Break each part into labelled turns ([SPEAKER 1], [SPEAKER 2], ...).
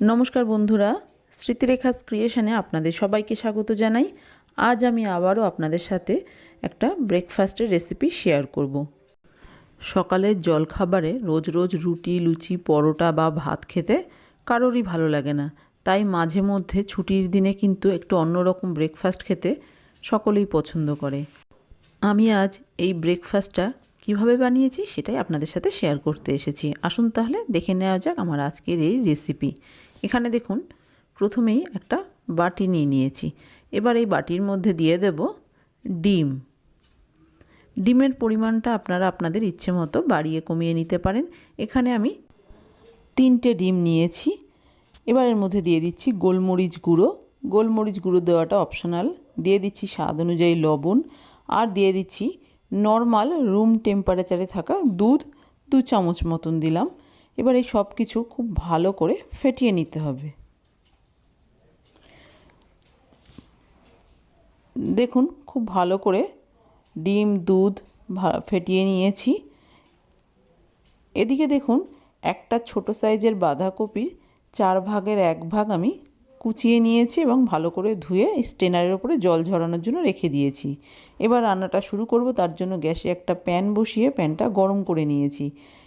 [SPEAKER 1] নমস্কার বন্ধুরা, স্মৃতিরেখাস ক্রিয়েশনে আপনাদের সবাইকে স্বাগত জানাই। আজ আমি আবারও আপনাদের সাথে একটা ব্রেকফাস্টের রেসিপি শেয়ার করব। সকালের জলখাবারে রোজ রোজ রুটি, লুচি, পরোটা বা ভাত খেতে কারোরই ভালো লাগে না। তাই মাঝে মধ্যে ছুটির দিনে কিন্তু একটু অন্যরকম ব্রেকফাস্ট খেতে সকলেই পছন্দ করে। আমি আজ এই ব্রেকফাস্টটা কীভাবে বানিয়েছি সেটাই আপনাদের সাথে শেয়ার করতে এসেছি। আসুন তাহলে দেখে নেওয়া যাক আমার আজকের এই রেসিপি। এখানে দেখুন, প্রথমেই একটা বাটি নিয়ে নিয়েছি। এবার এই বাটির মধ্যে দিয়ে দেব ডিম। ডিমের পরিমাণটা আপনারা আপনাদের ইচ্ছে মতো বাড়িয়ে কমিয়ে নিতে পারেন। এখানে আমি তিনটে ডিম নিয়েছি। এবার এর মধ্যে দিয়ে দিচ্ছি গোলমরিচ গুঁড়ো। গোলমরিচ গুঁড়ো দেওয়াটা অপশনাল। দিয়ে দিচ্ছি স্বাদ অনুযায়ী লবণ। আর দিয়ে দিচ্ছি নর্মাল রুম টেম্পারেচারে থাকা দুধ দু চামচ মতন দিলাম। এবার এই সব কিছু খুব ভালো করে ফেটিয়ে নিতে হবে। দেখুন, খুব ভালো করে ডিম, দুধ ফেটিয়ে নিয়েছি। এদিকে দেখুন, একটা ছোট সাইজের বাঁধাকপির চার ভাগের এক ভাগ আমি কুচিয়ে নিয়েছি এবং ভালো করে ধুয়ে স্টেনারের ওপরে জল ঝরানোর জন্য রেখে দিয়েছি। এবার রান্নাটা শুরু করব, তার জন্য গ্যাসে একটা প্যান বসিয়ে প্যানটা গরম করে নিয়েছি।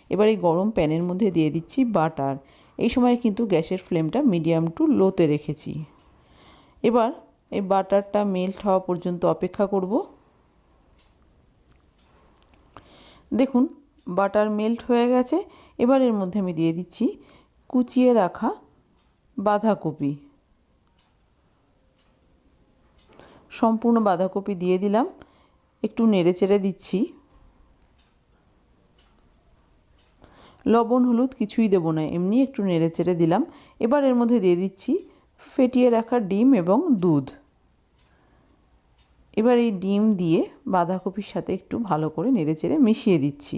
[SPEAKER 1] এবার এই গরম প্যানের মধ্যে দিয়ে দিচ্ছি বাটার। এই সময় কিন্তু গ্যাসের ফ্লেমটা মিডিয়াম টু লোতে রেখেছি। এবার এই বাটারটা মেল্ট হওয়া পর্যন্ত অপেক্ষা করব। দেখুন, বাটার মেল্ট হয়ে গেছে। এবার এর মধ্যে আমি দিয়ে দিচ্ছি কুচিয়ে রাখা বাঁধাকপি। সম্পূর্ণ বাঁধাকপি দিয়ে দিলাম। একটু নেড়ে চেড়ে দিচ্ছি। লবণ, হলুদ কিছুই দেবো না, এমনি একটু নেড়ে চেড়ে দিলাম। এবার এর মধ্যে দিয়ে দিচ্ছি ফেটিয়ে রাখা ডিম এবং দুধ। এবার এই ডিম দিয়ে বাঁধাকপির সাথে একটু ভালো করে নেড়ে চেড়ে মিশিয়ে দিচ্ছি।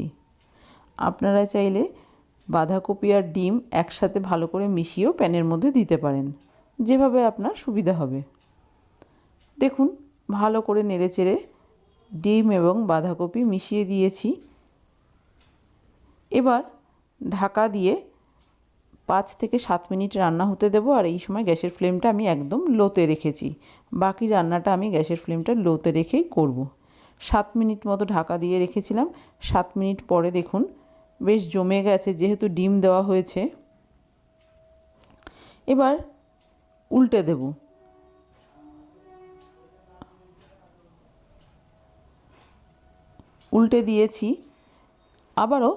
[SPEAKER 1] আপনারা চাইলে বাঁধাকপি আর ডিম একসাথে ভালো করে মিশিয়েও প্যানের মধ্যে দিতে পারেন। যেভাবে আপনার সুবিধা হবে। দেখুন, ভালো করে নেড়ে চেড়ে ডিম এবং বাঁধাকপি মিশিয়ে দিয়েছি। এবার ঢাকা দিয়ে পাঁচ থেকে সাত মিনিট রান্না হতে দেবো, আর এই সময় গ্যাসের ফ্লেমটা আমি একদম লোতে রেখেছি। বাকি রান্নাটা আমি গ্যাসের ফ্লেমটা লোতে রেখেই করব। সাত মিনিট মতো ঢাকা দিয়ে রেখেছিলাম। সাত মিনিট পরে দেখুন, বেশ জমে গেছে, যেহেতু ডিম দেওয়া হয়েছে। এবার উল্টে দেব। উল্টে দিয়েছি। আবারও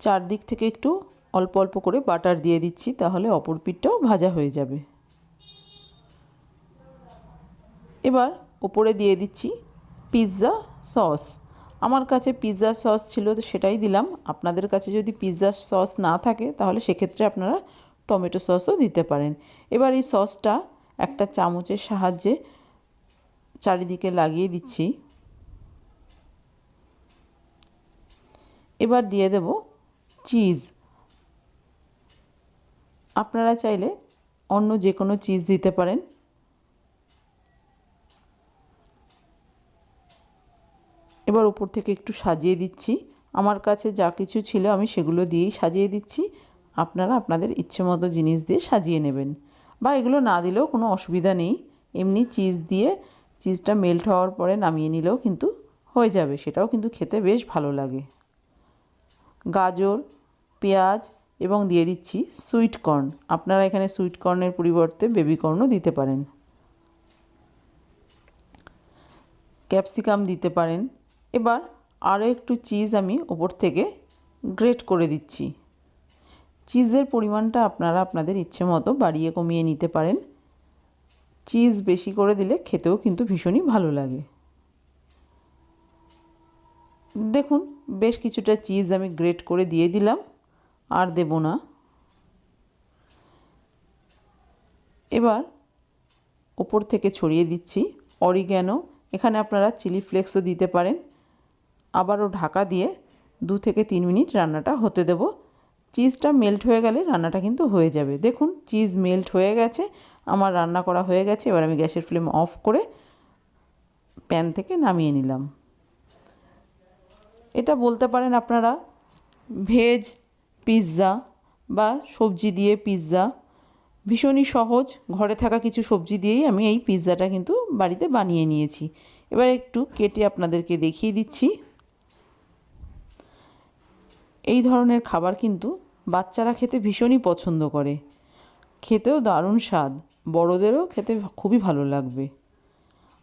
[SPEAKER 1] চারদিক থেকে একটু অল্প অল্প করে বাটার দিয়ে দিচ্ছি, তাহলে অপর পিঠটাও ভাজা হয়ে যাবে। এবার ওপরে দিয়ে দিচ্ছি পিৎজা সস। আমার কাছে পিৎজা সস ছিল তো সেটাই দিলাম। আপনাদের কাছে যদি পিৎজা সস না থাকে, তাহলে সেক্ষেত্রে আপনারা টমেটো সসও দিতে পারেন। এবার এই সসটা একটা চামচের সাহায্যে চারিদিকে লাগিয়ে দিচ্ছি। এবার দিয়ে দেব চিজ আপনারা চাইলে অন্য যে কোনো চিজ দিতে পারেন। এবার উপর থেকে একটু সাজিয়ে দিচ্ছি। আমার কাছে যা কিছু ছিল আমি সেগুলো দিয়েই সাজিয়ে দিচ্ছি। আপনারা আপনাদের ইচ্ছে মতো জিনিস দিয়ে সাজিয়ে নেবেন। বা এগুলো না দিলেও কোনো অসুবিধা নেই। এমনি চিজ দিয়ে চিজটা মেল্ট হওয়ার পরে নামিয়ে নিলেও কিন্তু হয়ে যাবে। সেটাও কিন্তু খেতে বেশ ভালো লাগে। গাজর, পেঁয়াজ এবং দিয়ে দিচ্ছি সুইট কর্ন আপনারা এখানে সুইট কর্নের পরিবর্তে বেবি কর্নও দিতে পারেন। ক্যাপসিকাম দিতে পারেন। এবার আরও একটু চিজ আমি ওপর থেকে গ্রেট করে দিচ্ছি। চিজের পরিমাণটা আপনারা আপনাদের ইচ্ছে মতো বাড়িয়ে কমিয়ে নিতে পারেন। চিজ বেশি করে দিলে খেতেও কিন্তু ভীষণই ভালো লাগে। দেখুন বেশ কিছুটা চিজ আমি গ্রেট করে দিয়ে দিলাম, আর দেব না। এবার ওপর থেকে ছড়িয়ে দিচ্ছি অরিগ্যানো এখানে আপনারা চিলি ফ্লেক্সও দিতে পারেন। আবারও ঢাকা দিয়ে দু থেকে তিন মিনিট রান্নাটা হতে দেব। চিজটা মেল্ট হয়ে গেলে রান্নাটা কিন্তু হয়ে যাবে। দেখুন চিজ মেল্ট হয়ে গেছে, আমার রান্না করা হয়ে গেছে। এবার আমি গ্যাসের ফ্লেম অফ করে প্যান থেকে নামিয়ে নিলাম। এটা বলতে পারেন আপনারা, ভেজ পিৎজা বা সবজি দিয়ে পিৎজা। ভীষণই সহজ, ঘরে থাকা কিছু সবজি দিয়েই আমি এই পিৎজাটা কিন্তু বাড়িতে বানিয়ে নিয়েছি। এবার একটু কেটে আপনাদেরকে দেখিয়ে দিচ্ছি। এই ধরনের খাবার কিন্তু বাচ্চারা খেতে ভীষণই পছন্দ করে। খেতেও দারুণ স্বাদ, বড়দেরও খেতে খুবই ভালো লাগবে।